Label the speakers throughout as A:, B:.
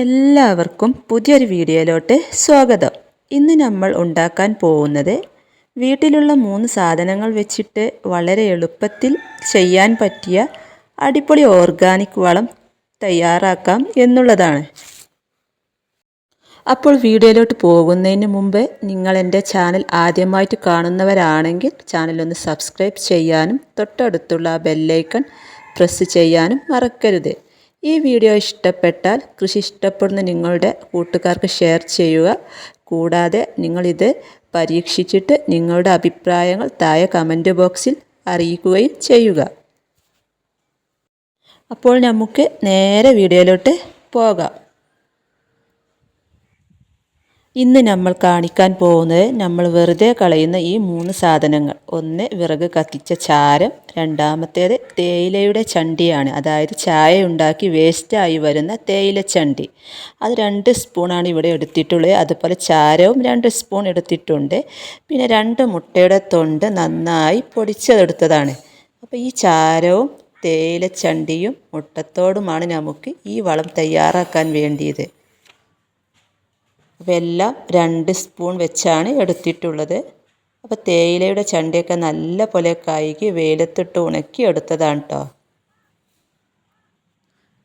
A: എല്ലാവർക്കും പുതിയൊരു വീഡിയോയിലോട്ട് സ്വാഗതം. ഇന്ന് നമ്മൾ ഉണ്ടാക്കാൻ പോകുന്നത് വീട്ടിലുള്ള മൂന്ന് സാധനങ്ങൾ വെച്ചിട്ട് വളരെ എളുപ്പത്തിൽ ചെയ്യാൻ പറ്റിയ അടിപൊളി ഓർഗാനിക് വളം തയ്യാറാക്കാം എന്നുള്ളതാണ്. അപ്പോൾ വീഡിയോയിലോട്ട് പോകുന്നതിന് മുമ്പ് നിങ്ങൾ എന്റെ ചാനൽ ആദ്യമായിട്ട് കാണുന്നവരാണെങ്കിൽ ചാനലൊന്ന് സബ്സ്ക്രൈബ് ചെയ്യാനും തൊട്ടടുത്തുള്ള ബെല്ലൈക്കൺ പ്രസ് ചെയ്യാനും മറക്കരുത്. ഈ വീഡിയോ ഇഷ്ടപ്പെട്ടാൽ കൃഷി ഇഷ്ടപ്പെടുന്ന നിങ്ങളുടെ കൂട്ടുകാർക്ക് ഷെയർ ചെയ്യുക. കൂടാതെ നിങ്ങളിത് പരീക്ഷിച്ചിട്ട് നിങ്ങളുടെ അഭിപ്രായങ്ങൾ താഴെ കമന്റ് ബോക്സിൽ അറിയിക്കുകയും ചെയ്യുക. അപ്പോൾ നമുക്ക് നേരെ വീഡിയോയിലോട്ട് പോകാം. ഇന്ന് നമ്മൾ കാണിക്കാൻ പോകുന്നത് നമ്മൾ വെറുതെ കളയുന്ന ഈ മൂന്ന് സാധനങ്ങൾ. ഒന്ന് വിറക് കത്തിച്ച ചാരം രണ്ടാമത്തേത് തേയിലയുടെ ചണ്ടിയാണ്. അതായത് ചായ ഉണ്ടാക്കി വേസ്റ്റായി വരുന്ന തേയില ചണ്ടി. അത് രണ്ട് സ്പൂണാണ് ഇവിടെ എടുത്തിട്ടുള്ളത്. അതുപോലെ ചാരവും രണ്ട് സ്പൂൺ എടുത്തിട്ടുണ്ട്. പിന്നെ രണ്ട് മുട്ടയുടെ തൊണ്ട് നന്നായി പൊടിച്ചതെടുത്തതാണ്. അപ്പോൾ ഈ ചാരവും തേയില ചണ്ടിയും മുട്ടത്തോടുമാണ് നമുക്ക് ഈ വളം തയ്യാറാക്കാൻ വേണ്ടിയത്. വെല്ലം രണ്ട് സ്പൂൺ വെച്ചാണ് എടുത്തിട്ടുള്ളത്. അപ്പോൾ തേയിലയുടെ ചണ്ടിയൊക്കെ നല്ല പോലെ കായ്ക്കി വെയിലത്തിട്ട് ഉണക്കി എടുത്തതാണ് കേട്ടോ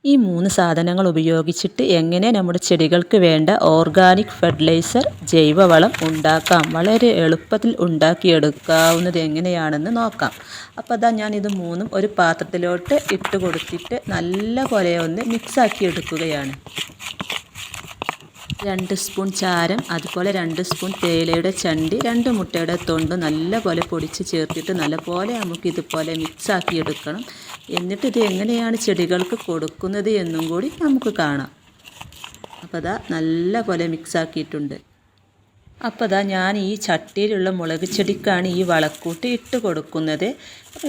A: ഈ മൂന്ന് സാധനങ്ങൾ ഉപയോഗിച്ചിട്ട് എങ്ങനെ നമ്മുടെ ചെടികൾക്ക് വേണ്ട ഓർഗാനിക് ഫെർട്ടിലൈസർ ജൈവവളം ഉണ്ടാക്കാം വളരെ എളുപ്പത്തിൽ ഉണ്ടാക്കിയെടുക്കാവുന്നത് എങ്ങനെയാണെന്ന് നോക്കാം. അപ്പോൾ അതാ ഞാൻ ഇത് മൂന്നും ഒരു പാത്രത്തിലോട്ട് ഇട്ട് കൊടുത്തിട്ട് നല്ല പോലെ ഒന്ന് മിക്സാക്കി എടുക്കുകയാണ്. രണ്ട് സ്പൂൺ ചാരം അതുപോലെ രണ്ട് സ്പൂൺ തേയിലയുടെ ചണ്ടി രണ്ട് മുട്ടയുടെ തൊണ്ട് നല്ലപോലെ പൊടിച്ച് ചേർത്തിട്ട് നല്ലപോലെ നമുക്ക് ഇതുപോലെ മിക്സാക്കി എടുക്കണം. എന്നിട്ട് ഇത് എങ്ങനെയാണ് ചെടികൾക്ക് കൊടുക്കുന്നത് എന്നും കൂടി നമുക്ക് കാണാം. അപ്പോൾ അതാ നല്ലപോലെ മിക്സാക്കിയിട്ടുണ്ട് അപ്പോൾ അതാ ഞാൻ ഈ ചട്ടിയിലുള്ള മുളക് ചെടിക്കാണ് ഈ വളക്കൂട്ട് ഇട്ട് കൊടുക്കുന്നത്.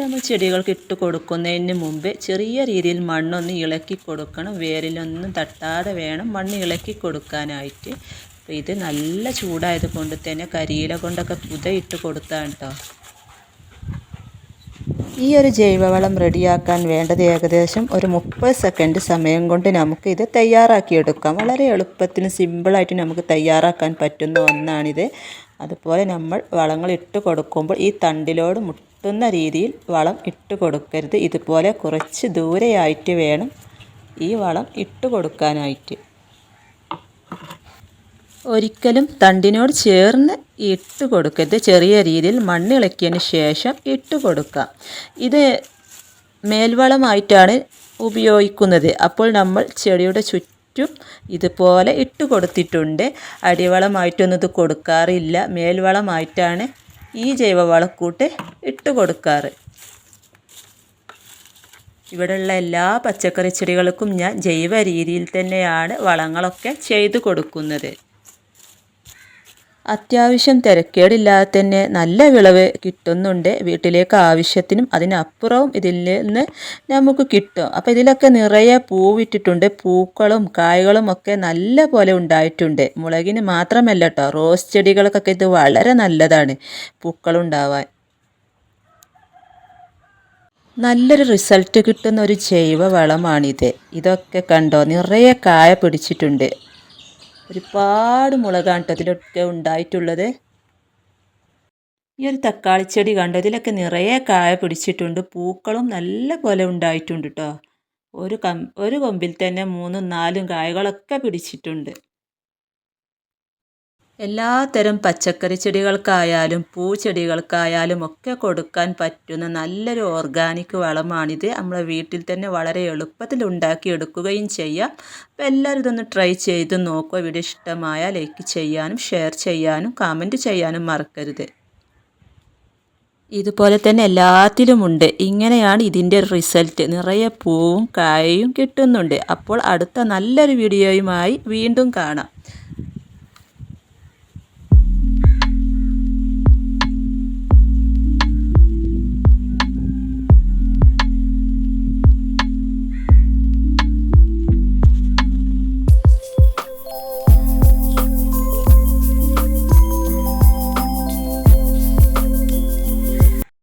A: നമ്മൾ ചെടികൾക്ക് ഇട്ട് കൊടുക്കുന്നതിന് മുമ്പ് ചെറിയ രീതിയിൽ മണ്ണൊന്ന് ഇളക്കി കൊടുക്കണം. വേരിലൊന്നും തട്ടാതെ വേണം മണ്ണ് ഇളക്കി കൊടുക്കാനായിട്ട്. അപ്പോൾ ഇത് നല്ല ചൂടായത് കൊണ്ട് തന്നെ കരിയില കൊണ്ടൊക്കെ പുതയിട്ട് കൊടുത്താണ് കേട്ടോ. ഈ ഒരു ജൈവവളം റെഡിയാക്കാൻ വേണ്ടത് ഏകദേശം ഒരു മുപ്പത് സെക്കൻഡ് സമയം കൊണ്ട് നമുക്ക് ഇത് തയ്യാറാക്കിയെടുക്കാം. വളരെ എളുപ്പത്തിന് സിമ്പിളായിട്ട് നമുക്ക് തയ്യാറാക്കാൻ പറ്റുന്ന ഒന്നാണിത്. അതുപോലെ നമ്മൾ വളങ്ങൾ ഇട്ട് കൊടുക്കുമ്പോൾ ഈ തണ്ടിലോട് മുട്ടുന്ന രീതിയിൽ വളം ഇട്ട് കൊടുക്കരുത്. ഇതുപോലെ കുറച്ച് ദൂരെയായിട്ട് വേണം ഈ വളം ഇട്ട് കൊടുക്കാനായിട്ട്. ഒരിക്കലും തണ്ടിനോട് ചേർന്ന് ഇട്ട് കൊടുക്കരുത്. ചെറിയ രീതിയിൽ മണ്ണിളക്കിയതിന് ശേഷം ഇട്ട് കൊടുക്കാം ഇത് മേൽവളമായിട്ടാണ് ഉപയോഗിക്കുന്നത്. അപ്പോൾ നമ്മൾ ചെടിയുടെ ചുറ്റും ഇതുപോലെ ഇട്ട് കൊടുത്തിട്ടുണ്ട്. അടിവളമായിട്ടൊന്നും ഇത് കൊടുക്കാറില്ല. മേൽവളമായിട്ടാണ് ഈ ജൈവവളക്കൂട്ട് ഇട്ട് കൊടുക്കാറ്. ഇവിടെയുള്ള എല്ലാ പച്ചക്കറി ചെടികൾക്കും ഞാൻ ജൈവ രീതിയിൽ തന്നെയാണ് വളങ്ങളൊക്കെ ചെയ്തു കൊടുക്കുന്നത്. അത്യാവശ്യം തിരക്കേടില്ലാതെ തന്നെ നല്ല വിളവ് കിട്ടുന്നുണ്ട്. വീട്ടിലേക്ക് ആവശ്യത്തിനും അതിനപ്പുറവും ഇതിൽ നിന്ന് നമുക്ക് കിട്ടും. അപ്പോൾ ഇതിലൊക്കെ നിറയെ പൂവിട്ടിട്ടുണ്ട്. പൂക്കളും കായ്കളും ഒക്കെ നല്ല പോലെ ഉണ്ടായിട്ടുണ്ട്. മുളകിന് മാത്രമല്ല കേട്ടോ റോസ് ചെടികൾക്കൊക്കെ ഇത് വളരെ നല്ലതാണ് പൂക്കളുണ്ടാവാൻ. നല്ലൊരു റിസൾട്ട് കിട്ടുന്ന ഒരു ജൈവ വളമാണിത്. ഇതൊക്കെ കണ്ടോ നിറയെ കായ പിടിച്ചിട്ടുണ്ട്. ഒരുപാട് മുളകാണ് കേട്ടോ ഇതിലൊക്കെ ഉണ്ടായിട്ടുള്ളത്. ഈ ഒരു തക്കാളി ചെടി കണ്ടോ? ഇതിലൊക്കെ നിറയെ കായ പിടിച്ചിട്ടുണ്ട്. പൂക്കളും നല്ല പോലെ ഉണ്ടായിട്ടുണ്ട് കേട്ടോ ഒരു കം ഒരു കൊമ്പിൽ തന്നെ മൂന്നും നാലും കായകളൊക്കെ പിടിച്ചിട്ടുണ്ട്. എല്ലാത്തരം പച്ചക്കറി ചെടികൾക്കായാലും പൂച്ചെടികൾക്കായാലും ഒക്കെ കൊടുക്കാൻ പറ്റുന്ന നല്ലൊരു ഓർഗാനിക് വളമാണിത്. നമ്മളെ വീട്ടിൽ തന്നെ വളരെ എളുപ്പത്തിൽ ഉണ്ടാക്കിയെടുക്കുകയും ചെയ്യാം. അപ്പോൾ എല്ലാവരും ഇതൊന്ന് ട്രൈ ചെയ്ത് നോക്കുക. വീഡിയോ ഇഷ്ടമായ ലൈക്ക് ചെയ്യാനും ഷെയർ ചെയ്യാനും കമന്റ് ചെയ്യാനും മറക്കരുത്. ഇതുപോലെ തന്നെ എല്ലാത്തിലുമുണ്ട് ഇങ്ങനെയാണ് ഇതിന്റെ റിസൾട്ട് നിറയെ പൂവും കായയും കിട്ടുന്നുണ്ട്. അപ്പോൾ അടുത്ത നല്ലൊരു വീഡിയോയുമായി വീണ്ടും കാണാം.